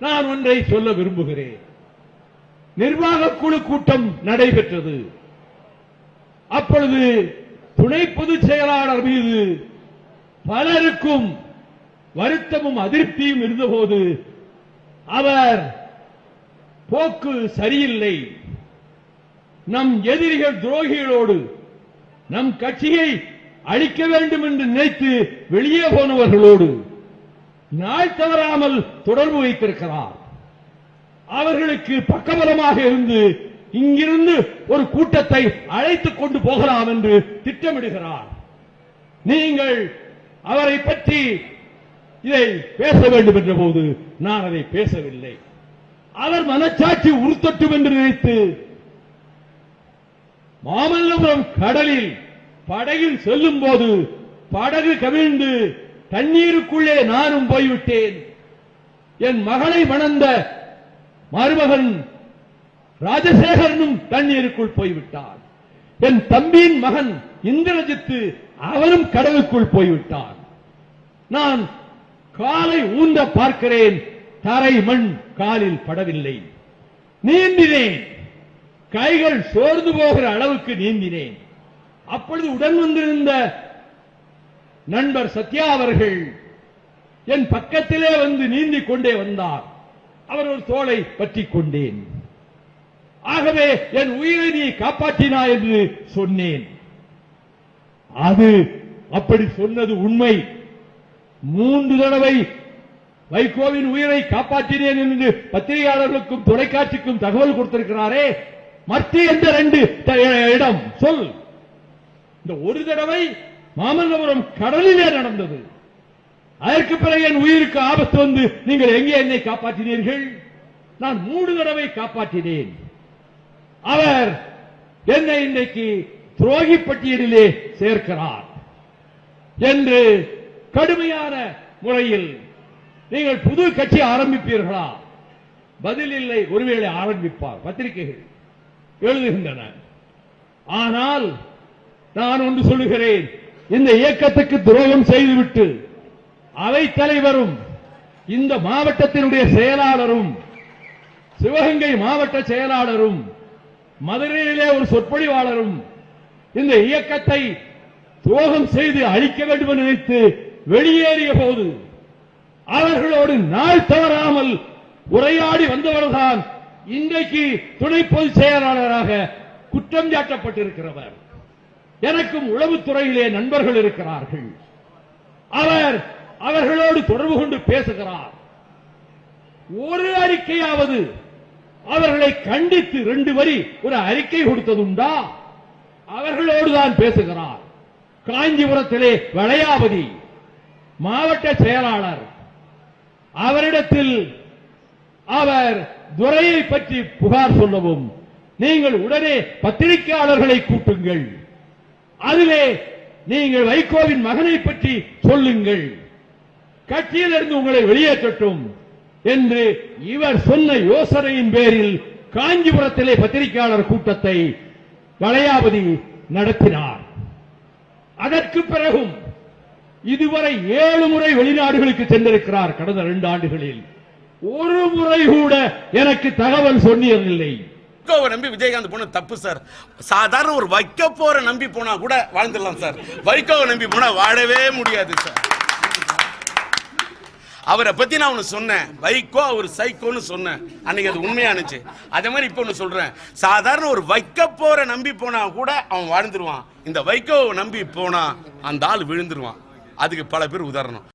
நான் ஒன்றை சொல்ல விரும்புகிறேன். நிர்வாக குழு கூட்டம் நடைபெற்றது. அப்பொழுது துணை பொதுச் செயலாளர் மீது பலருக்கும் வருத்தமும் அதிருப்தியும் இருந்தபோது அவர் போக்கு சரியில்லை. நம் எதிரிகள் துரோகிகளோடு நம் கட்சியை அழிக்க வேண்டும் என்று நினைத்து வெளியே போனவர்களோடு நாள் தவறாமல் தொடர்பு வைத்திருக்கிறார். அவர்களுக்கு பக்கபலமாக இருந்து இங்கிருந்து ஒரு கூட்டத்தை அழைத்துக் கொண்டு போகலாம் என்று திட்டமிடுகிறார். நீங்கள் அவரை பற்றி இதை பேச வேண்டும் என்ற போது நான் அதை பேசவில்லை. அவர் மனச்சாட்சி உறுத்தட்டும் என்று நினைத்து மாமல்லபுரம் கடலில் படகில் செல்லும் போது படகு கவிழ்ந்து தண்ணீருக்குள்ளே நானும் போய்விட்டேன். என் மகளை மணந்த மருமகன் ராஜசேகரனும் தண்ணீருக்குள் போய்விட்டான். என் தம்பியின் மகன் இந்திரஜித்து அவனும் கடலுக்குள் போய்விட்டான். நான் காலை ஊந்த பார்க்கிறேன் தரை மண் காலில் படவில்லை. நீந்தினேன். கைகள் சோர்ந்து போகிற அளவுக்கு நீந்தினேன். அப்பொழுது உடன் வந்திருந்த நண்பர் சத்யா அவர்கள் என் பக்கத்திலே வந்து நீந்திக் கொண்டே வந்தார். அவர் ஒரு தோலை பற்றிக் கொண்டேன். ஆகவே என் உயிரை நீ காப்பாற்றினா என்று சொன்னேன். அது அப்படி சொன்னது உண்மை. மூன்று தடவை வைகோவின் உயிரை காப்பாற்றினேன் என்று பத்திரிகையாளர்களுக்கும் தொலைக்காட்சிக்கும் தகவல் கொடுத்திருக்கிறாரே மத்திய எந்த ரெண்டு த- இடம். சொல். இந்த ஒரு தடவை மாமல்லபுரம் கடலிலே நடந்தது. அதற்கு பிறகு என் உயிருக்கு ஆபத்து வந்து நீங்கள் எங்கே என்னை காப்பாற்றினீர்கள்? நான் மூணு தடவை காப்பாற்றினேன். அவர் என்னை இன்றைக்கு துரோகி பட்டியலிலே சேர்க்கிறார் என்று கடுமையான முறையில் நீங்கள் புது கட்சி ஆரம்பிப்பீர்களா? பதில் இல்லை. ஒருவேளை ஆரம்பிப்பார். பத்திரிகைகள் எழுதுகின்றன. ஆனால் நான் ஒன்று சொல்லுகிறேன். இந்த இயக்கத்துக்கு துரோகம் செய்துவிட்டு அவை தலைவரும் இந்த மாவட்டத்தினுடைய செயலாளரும் சிவகங்கை மாவட்ட செயலாளரும் மதுரையிலே ஒரு சொற்பொழிவாளரும் இந்த இயக்கத்தை துரோகம் செய்து அழிக்க வேண்டும் என்று நினைத்து வெளியேறிய போது அவர்களோடு நாள் தவறாமல் உரையாடி வந்தவர்தான் இன்றைக்கு துணை பொதுச் செயலாளராக குற்றம் சாட்டப்பட்டிருக்கிறவர். எனக்கும் உளவுத்துறையிலே நண்பர்கள் இருக்கிறார்கள். அவர் அவர்களோடு தொடர்பு கொண்டு பேசுகிறார். ஒரு அறிக்கையாவது அவர்களை கண்டித்து ரெண்டு வரி ஒரு அறிக்கை கொடுத்ததுண்டா? அவர்களோடு தான் பேசுகிறார். காஞ்சிபுரத்திலே வளையாபதி மாவட்ட செயலாளர் அவரிடத்தில் அவர் துரையை பற்றி புகார் சொல்லவும் நீங்கள் உடனே பத்திரிகையாளர்களை கூட்டுங்கள். அதிலே நீங்கள் வைகோவின் மகனை பற்றி சொல்லுங்கள். கட்சியிலிருந்து உங்களை வெளியேற்றட்டும் என்று இவர் சொன்ன யோசனையின் பேரில் காஞ்சிபுரத்திலே பத்திரிகையாளர் கூட்டத்தை வளையாபதி நடத்தினார். அதற்கு பிறகும் இதுவரை ஏழு முறை வெளிநாடுகளுக்கு சென்றிருக்கிறார் கடந்த இரண்டு ஆண்டுகளில். ஒரு முறை கூட எனக்கு தகவல் சொன்னியதில்லை வைகோவை நம்பி விஜயகாந்த் போன தப்பு சார். சாதாரண ஒரு வைக்க போற நம்பி போனா கூட வாழ்ந்துடலாம் சார். வைகோவை நம்பி போனா வாழவே முடியாது சார். அவரை பத்தி நான் ஒன்று சொன்னேன். வைகோ அவர் சைக்கோன்னு சொன்னேன். அன்னைக்கு அது உண்மையானுச்சு அதே மாதிரி இப்போ ஒண்ணு சொல்றேன். சாதாரண ஒரு வைக்க போற நம்பி போனா கூட அவன் வாழ்ந்துருவான். இந்த வைகோவை நம்பி போனா அந்த ஆள் விழுந்துருவான். அதுக்கு பல பேர் உதாரணம்.